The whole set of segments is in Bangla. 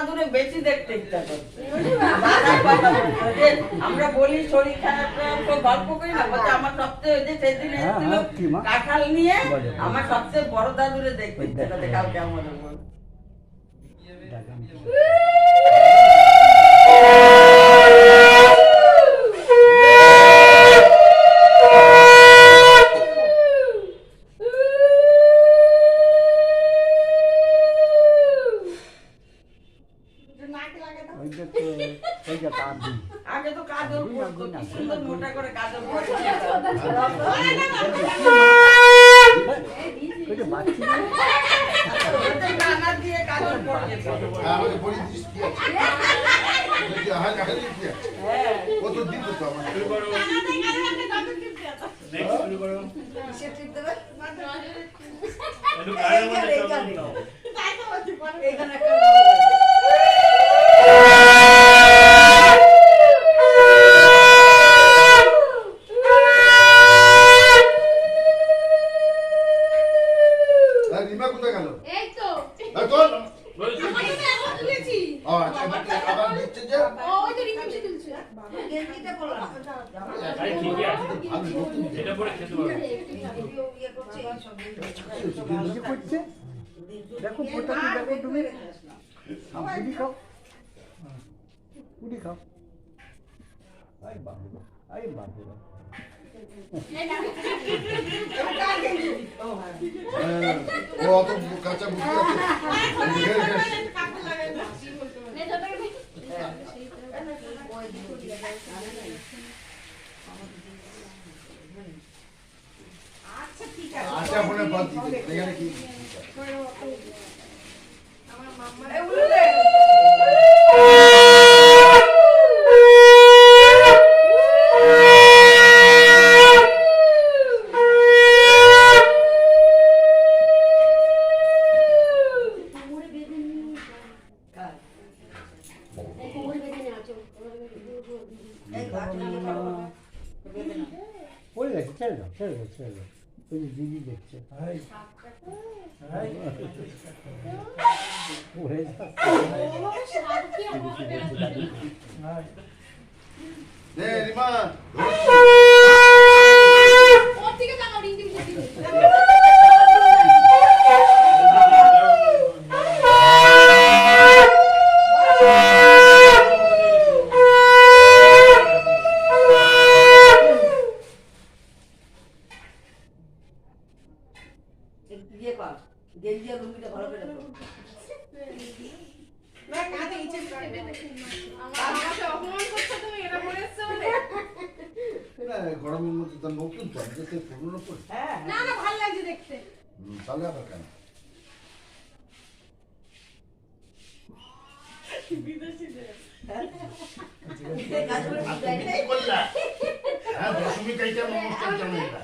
খেলাধুলো বেশি দেখতে ইচ্ছা করছে। আমরা বলি শরীর খারাপ গল্প করি না বলতে আমার সবচেয়ে যে সেদিন এসেছিল কাঁঠাল নিয়ে আমার সবচেয়ে বড় দাদুরে দেখতে ইচ্ছা করছে কালকে আগে তো কাজল। পরতো কি সুন্দর মোটা করে কাজল পরে ওইটা বাচ্চা নানা দিয়ে কাজল পরে যেত। আমাকে বলি দিস কি আছে? বলছি, হাল- হাল কি আছে? হ্যাঁ কত দিত তো আমার আর রিমা কোথায় গেল এই তো আর তোর? আমাকে তো এখন তুলেছি ও, আচ্ছা, আমাকে আবার দিচ্ছে যে ও ওই তো রিমিক্স তুলছে আমি নতুন যে। এটা পরে খেতে পারব নিজে করছে? দেখো পোটাকে দেখো তুমি। আম, খাও। পুরি খাও। আই বাবু আই বাবু ও অত কাঁচা বুঝতে আচ্ছা ফোনে বাদ দিতে। এখানে কি? পড়ে। গেছে ছেড়ে দাও ছেড়ে দাও ছেড়ে দাও। যে দিদি দেখছ। রিমা। ইয়ে কর। গেঞ্জি আর লুঙ্গিটা ভালো করে না, গরমের মধ্যে তো নতুন তো আমি পুরনো পড়ি হ্যাঁ না না ভালো লাগছে দেখতে। তাহলে আবার কেন? করলা হ্যাঁ দশমী কাইটা অনুষ্ঠান কেন এটা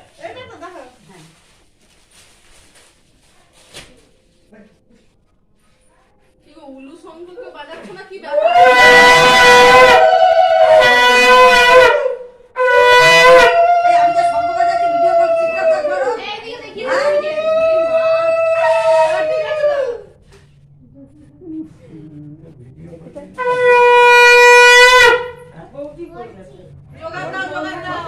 কি গো উলু শঙ্খ কেউ বাজাচ্ছ না কি ব্যাপার এইদিকে দেখি এইদিকে। এবার ঠিক আছে তো? বউ কি করছে জোগাড় দাও জোগাড় দাও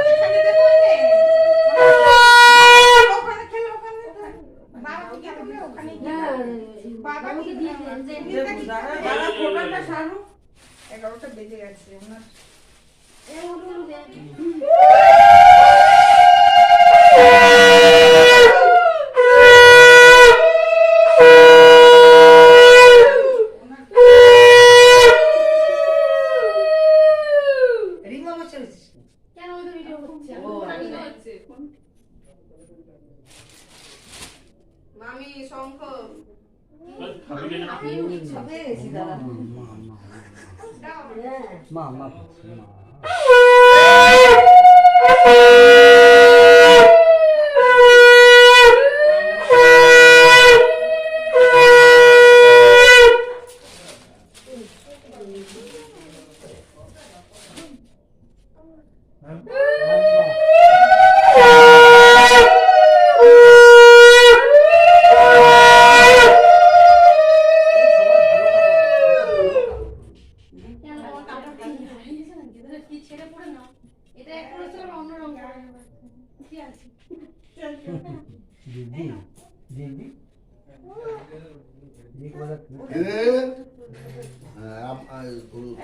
ওইখানে দেখো ওই যে। দাদা দাদা ফোটাটা সারু এগারোটা বেজে গেছে আমার রিমা বসে রয়েছিস কেন ওই তো ভিডিও হচ্ছে ও, আমি আচ্ছা। হচ্ছে মামি শঙ্খ হয়ে গেছি দাদা মা মা মা কি ছেড়ে দিদি দিদি দিদি কোথায় এ, হ্যাঁ, আপ- আ, গরু-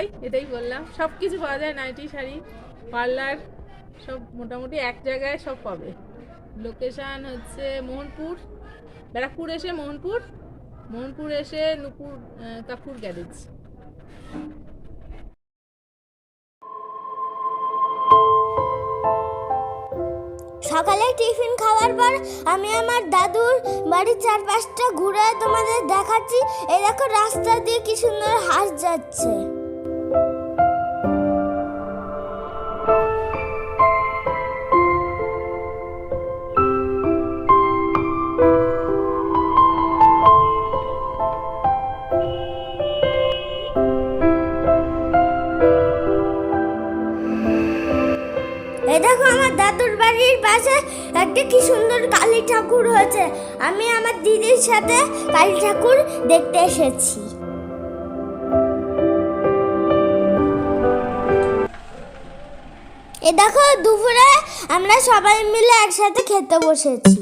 সবাই এটাই বললাম। সব কিছু পাওয়া যায়, নাইটি, শাড়ি, পার্লার, সব মোটামুটি এক জায়গায় সব পাবে। লোকেশান হচ্ছে মোহনপুর, ব্যারাকপুর এসে মোহনপুর মোহনপুর এসে নুপুর কাপুর গ্যারেজ। সকালে টিফিন খাওয়ার পর আমি আমার দাদুর বাড়ির চারপাশটা ঘুরে তোমাদের দেখাচ্ছি। দেখো, রাস্তা দিয়ে কি সুন্দর হাঁস যাচ্ছে। বাড়ির পাশে একটা কি সুন্দর কালী ঠাকুর হয়েছে। আমি আমার দিদির সাথে কালী ঠাকুর দেখতে এসেছি। এ দেখো, দুপুরে আমরা সবাই মিলে একসাথে খেতে বসেছি।